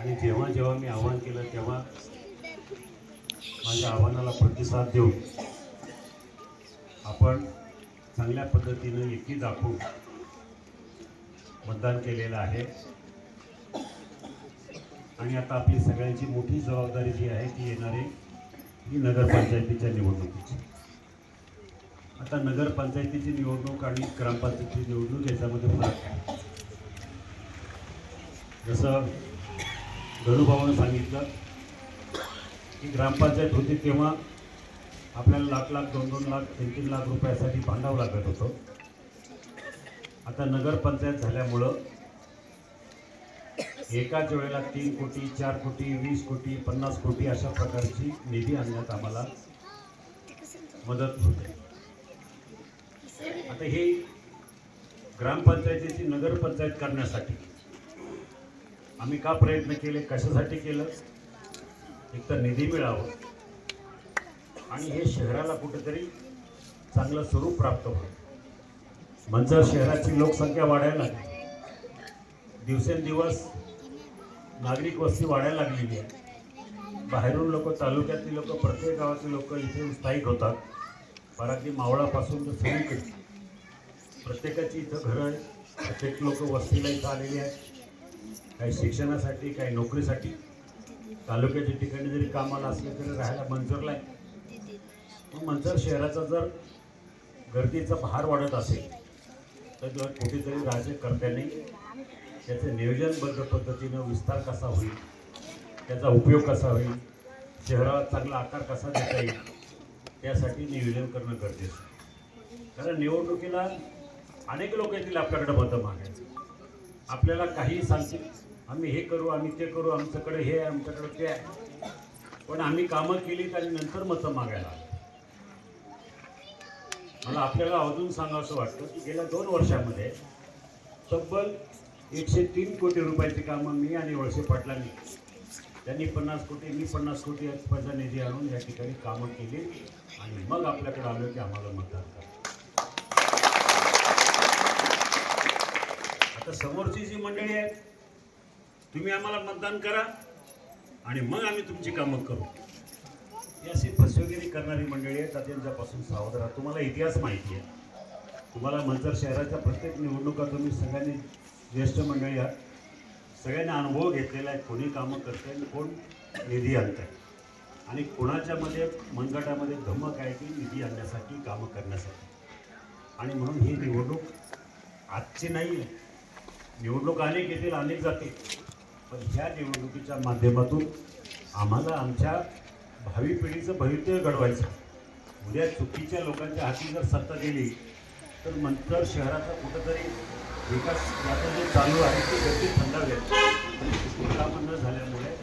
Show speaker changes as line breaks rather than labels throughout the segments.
आणि जेव्हा जेव्हा मी आव्हान केलं तेव्हा माझ्या आव्हानाला प्रतिसाद देऊन आपण चांगल्या पद्धतीनं एकी दाखवून मतदान केलेलं आहे. आणि आता आपली सगळ्यांची मोठी जबाबदारी जी आहे ती येणारी ही नगरपंचायतीच्या निवडणुकीची. आता नगरपंचायतीची निवडणूक आणि ग्रामपंचायतीची निवडणूक याच्यामध्ये फरक आहे. जसं गणूभाऊनं सांगितलं की ग्रामपंचायत होती तेव्हा आपल्याला लाख लाख दोन दोन लाख तीन तीन लाख रुपयासाठी भांडावं लागत होतं. आता नगरपंचायत झाल्यामुळं एकाच वेळेला तीन कोटी चार कोटी वीस कोटी पन्नास कोटी अशा प्रकारची निधी आणण्यात आम्हाला मदत होते. आता हे ग्रामपंचायतीची नगरपंचायत करण्यासाठी आम्ही का प्रयत्न केले? कशासाठी केलं? एक तर निधी मिळावं. आणि हे शहराला कुठेतरी चांगलं स्वरूप प्राप्त होईल. म्हणजे शहराची लोकसंख्या वाढायला लागली. दिवसेंदिवस नागरिक वस्ती वाढायला लागलेली आहे. बाहेरून लोक तालुक्यातली लोक प्रत्येक गावातली लोक इथे स्थायिक होतात. पराती मावळापासून तर सगळीकडे प्रत्येकाची इथं घरं आहे प्रत्येक लोक वस्तीला इथं आलेली आहेत. काही शिक्षणासाठी काही नोकरीसाठी. तालुक्याच्या ठिकाणी जरी कामाला असले तरी राहायला मंजूरला आहे. मग मंजूर शहराचा जर गर्दीचा भार वाढत असेल तर कुठेतरी राज्यकर्त्यांनी त्याचे नियोजनबद्ध पद्धतीनं विस्तार कसा होईल त्याचा उपयोग कसा होईल शहराला चांगला आकार कसा देता येईल त्यासाठी नियोजन करणं गरजेचं आहे. कारण निवडणुकीला अनेक लोक येतील आपल्याकडे मतं मागायचं आपल्याला काही सांगतील आम्ही हे करू आम्ही ते करू आमच्याकडे हे आहे आमच्याकडे ते आहे. पण आम्ही कामं केलीत आणि नंतर मतं मागायला मला आपल्याला अजून सांगावंसं वाटतं की गेल्या दोन वर्षामध्ये तब्बल एकशे तीन कोटी रुपयाची कामं मी आणि वळसे पाटलांनी त्यांनी पन्नास कोटी मी पन्नास कोटी पैसा निधी आणून या ठिकाणी कामं केली आणि मग आपल्याकडे आलो की आम्हाला मतदान करा समोरची जी मंडळी आहे तुम्ही आम्हाला मतदान करा आणि मग आम्ही तुमची कामं करू. ही अशी फसवेगिरी करणारी मंडळी आहे तर त्यांच्यापासून सावध राहा. तुम्हाला इतिहास माहिती आहे. तुम्हाला मंचर शहराच्या प्रत्येक निवडणुका तुम्ही सगळ्यांनी ज्येष्ठ मंडळी आहात सगळ्यांनी अनुभव घेतलेला आहे. कोणी कामं करते आणि कोण निधी आणत आहे आणि कोणाच्यामध्ये मनगटामध्ये धमक आहे की निधी आणण्यासाठी कामं करण्यासाठी. आणि म्हणून ही निवडणूक आजची नाही आहे. निवडणूक अनेक येतील अनेक जाते. पण ह्या निवडणुकीच्या माध्यमातून आम्हाला आमच्या भावी पिढीचं भवितव्य घडवायचं उद्या चुकीच्या लोकांच्या हाती जर सत्ता गेली तर मंत्र शहराचा कुठंतरी विकास आता जे चालू आहे ते गती थंडावेल कामं न झाल्यामुळे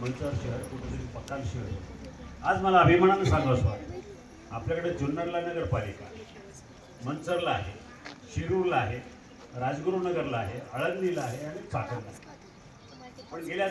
मंचर शहर कुठंतरी पकाल शहर आज मला अभिमानानं सांगावं वाटतं. आपल्याकडे जुन्नरला नगरपालिका आहे मंचरला आहे शिरूरला आहे राजगुरुनगरला आहे आळंदीला आहे आणि चाकणला आहे. पण गेल्या